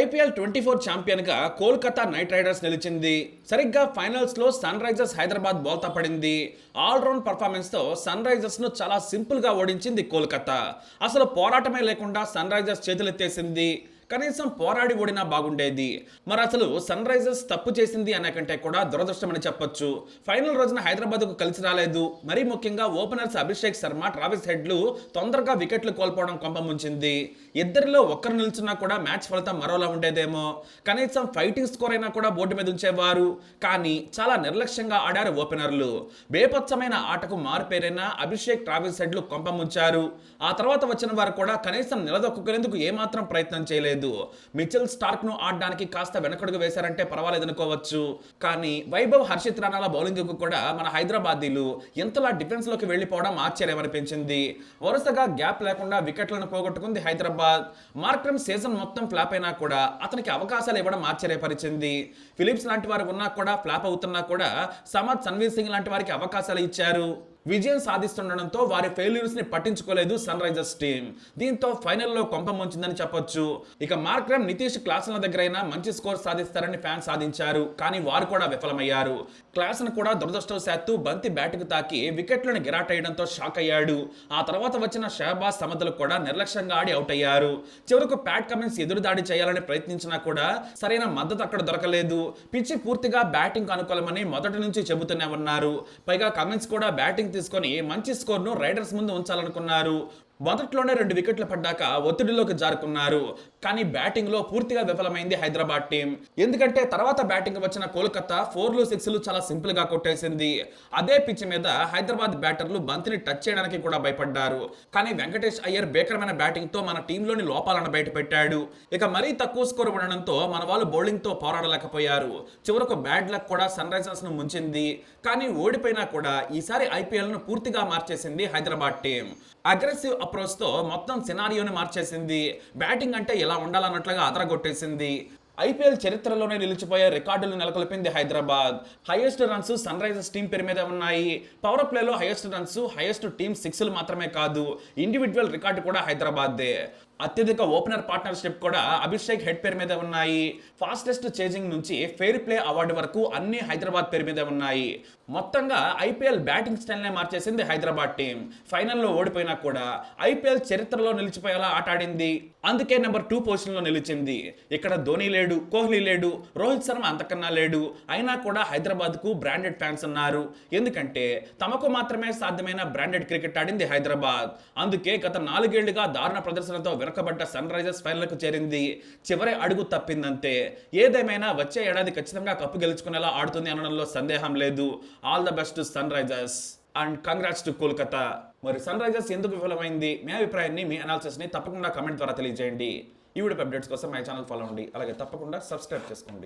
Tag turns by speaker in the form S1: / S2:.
S1: IPL twenty four ఛాంపియన్గా Kolkata knight riders నిలిచింది. సరిగ్గా ఫైనల్స్లో సన్ రైజర్స్ హైదరాబాద్ బోల్తా పడింది. ఆల్రౌండ్ పర్ఫార్మెన్స్తో సన్ రైజర్స్ను చాలా సింపుల్గా ఓడించింది కోల్కతా. అసలు పోరాటమే లేకుండా సన్ రైజర్స్ చేతులెత్తేసింది. కనీసం పోరాడి ఓడినా బాగుండేది. మరి అసలు సన్ రైజర్స్ తప్పు చేసింది అనే కంటే కూడా దురదృష్టమని చెప్పొచ్చు. ఫైనల్ రోజున హైదరాబాద్కు కలిసి రాలేదు. మరీ ముఖ్యంగా ఓపెనర్స్ అభిషేక్ శర్మ ట్రావిస్ హెడ్లు తొందరగా వికెట్లు కోల్పోవడం కొంపముంచింది ఇద్దరిలో ఒక్కరు నిల్చున్నా కూడా మ్యాచ్ ఫలితం మరోలా ఉండేదేమో. కనీసం ఫైటింగ్ స్కోర్ అయినా కూడా బోర్డు మీద ఉంచేవారు. కానీ చాలా నిర్లక్ష్యంగా ఆడారు ఓపెనర్లు. బేపచ్చమైన ఆటకు మారుపేరైన అభిషేక్ ట్రావిస్ హెడ్లు కొంపముంచారు ఆ తర్వాత వచ్చిన వారు కూడా కనీసం నిలదొక్కునేందుకు ఏమాత్రం ప్రయత్నం చేయలేదు. మిచెల్ స్టార్క్ను ఆడడానికి కాస్త వెనకడుగు వేశారంటే పర్వాలేదు అనుకోవచ్చు కానీ వైభవ్ హర్షిత్ రాణాల బౌలింగ్కు కూడా మన హైదరాబాదీలు ఎంతలా డిఫెన్స్లోకి వెళ్ళిపోవడం ఆశ్చర్యం అనిపించింది వరుసగా గ్యాప్ లేకుండా వికెట్లను పోగొట్టుకుంది హైదరాబాద్. మార్క్రమ్ సీజన్ మొత్తం ఫ్లాప్ అయినా కూడా అతనికి అవకాశాలు ఇవ్వడం ఆశ్చర్యపరిచింది. ఫిలిప్స్ లాంటి వారు ఉన్నా కూడా ఫ్లాప్ అవుతున్నా కూడా సమద్ సన్వీర్ సింగ్ లాంటి వారికి అవకాశాలు ఇచ్చారు. విజయం సాధిస్తుండడంతో వారి ఫెయిల్యూర్స్ని పట్టించుకోలేదు సన్ రైజర్స్ టీం దీంతో ఫైనల్లో కొంప ముంచిందని చెప్పొచ్చు. ఇక మార్క్రమ్ నితీష్ క్లాసుల దగ్గరైనా మంచి స్కోర్ సాధిస్తారని ఫ్యాన్స్ సాధించారు. కానీ వారు కూడా విఫలమయ్యారు. క్లాసును కూడా దురదృష్టవశాత్తు బంతి బ్యాట్కు తాకి వికెట్లను గిరాటేయడంతో షాక్ అయ్యాడు. ఆ తర్వాత వచ్చిన షహబాజ్ సమతలు కూడా నిర్లక్ష్యంగా ఆడి అవుట్ అయ్యారు. చివరకు ప్యాట్ కమిన్స్ ఎదురుదాడి చేయాలని ప్రయత్నించినా కూడా సరైన మద్దతు అక్కడ దొరకలేదు. పిచ్చి పూర్తిగా బ్యాటింగ్ అనుకూలమని మొదటి నుంచి చెబుతూనే ఉన్నారు. పైగా కమిన్స్ కూడా బ్యాటింగ్ తీసుకొని మంచి స్కోర్ను రైడర్స్ ముందు ఉంచాలనుకున్నారు. మొదట్లోనే రెండు వికెట్లు పడ్డాక ఒత్తిడిలోకి జారుకున్నారు. కానీ బ్యాటింగ్లో పూర్తిగా విఫలమైంది హైదరాబాద్ టీం. ఎందుకంటే తర్వాత బ్యాటింగ్ వచ్చిన కోల్కతా ఫోర్లు సిక్స్లు చాలా సింపుల్గా కొట్టేసింది. అదే పిచ్ మీద హైదరాబాద్ బ్యాటర్లు బంతిని టచ్ చేయడానికి కూడా భయపడ్డారు. కానీ వెంకటేష్ అయ్యర్ భేకరమైన బ్యాటింగ్తో మన టీంలోని లోపాలను బయటపెట్టాడు. ఇక మరీ తక్కువ స్కోర్ ఉండడంతో మన వాళ్ళు బౌలింగ్తో పోరాడలేకపోయారు. చివరకు బ్యాడ్ లక్ కూడా సన్ రైజర్స్ను ముంచింది. కానీ ఓడిపోయినా కూడా ఈసారి ఐపీఎల్ను పూర్తిగా మార్చేసింది హైదరాబాద్ టీం. అగ్రెసివ్ అప్రోచ్తో మొత్తం సినారియోని మార్చేసింది. బ్యాటింగ్ అంటే ఎలా ఉండాలన్నట్లుగా అదరగొట్టేసింది. ఐపీఎల్ చరిత్రలోనే నిలిచిపోయే రికార్డులు నెలకొల్పింది Hyderabad. Highest runs Sunrisers team పేరు మీద ఉన్నాయి. పవర్ ప్లేలో హైయెస్ట్ రన్స్ హైయెస్ట్ టీమ్ సిక్స్లు మాత్రమే కాదు. ఇండివిజువల్ రికార్డు కూడా హైదరాబాద్దే అత్యధిక ఓపెనర్ పార్ట్నర్షిప్ కూడా అభిషేక్ హెడ్ పేరు మీద ఉన్నాయి. ఫాస్టెస్ట్ చేజింగ్ నుంచి ఫెయిర్ ప్లే అవార్డు వరకు అన్ని హైదరాబాద్ పేరు మీద ఉన్నాయి. మొత్తంగా ఐపీఎల్ బ్యాటింగ్ స్టైల్నే మార్చేసింది హైదరాబాద్ టీం ఫైనల్లో ఓడిపోయినా కూడా ఐపీఎల్ చరిత్రలో నిలిచిపోయేలా ఆట ఆడింది. అందుకే నెంబర్ టూ పొజిషన్లో నిలిచింది. ఇక్కడ ధోని లేడు కోహ్లీ లేడు రోహిత్ శర్మ అంతకన్నా లేడు. అయినా కూడా హైదరాబాద్కు బ్రాండెడ్ ఫ్యాన్స్ ఉన్నారు. ఎందుకంటే తమకు మాత్రమే సాధ్యమైన బ్రాండెడ్ క్రికెట్ ఆడింది హైదరాబాద్. అందుకే గత నాలుగేళ్ళుగా దారుణ ప్రదర్శనతో వెనుకబడ్డ సన్ రైజర్స్ ఫైనల్కు చేరింది. చివరి అడుగు తప్పిందంతే. ఏదేమైనా వచ్చే ఏడాది ఖచ్చితంగా కప్పు గెలుచుకునేలా ఆడుతుంది అనడంలో సందేహం లేదు. All the best Sunrisers and congrats to Kolkata మరి సన్ రైజర్స్ ఎందుకు విఫలమైంది? మీ అభిప్రాయాన్ని మీ అనాలిసిస్ని తప్పకుండా కమెంట్ ద్వారా తెలియజేయండి. ఈ వీడియో అప్డేట్స్ కోసం మై ఛానల్ ఫాలో అవ్వండి. అలాగే తప్పకుండా సబ్స్క్రైబ్ చేసుకోండి.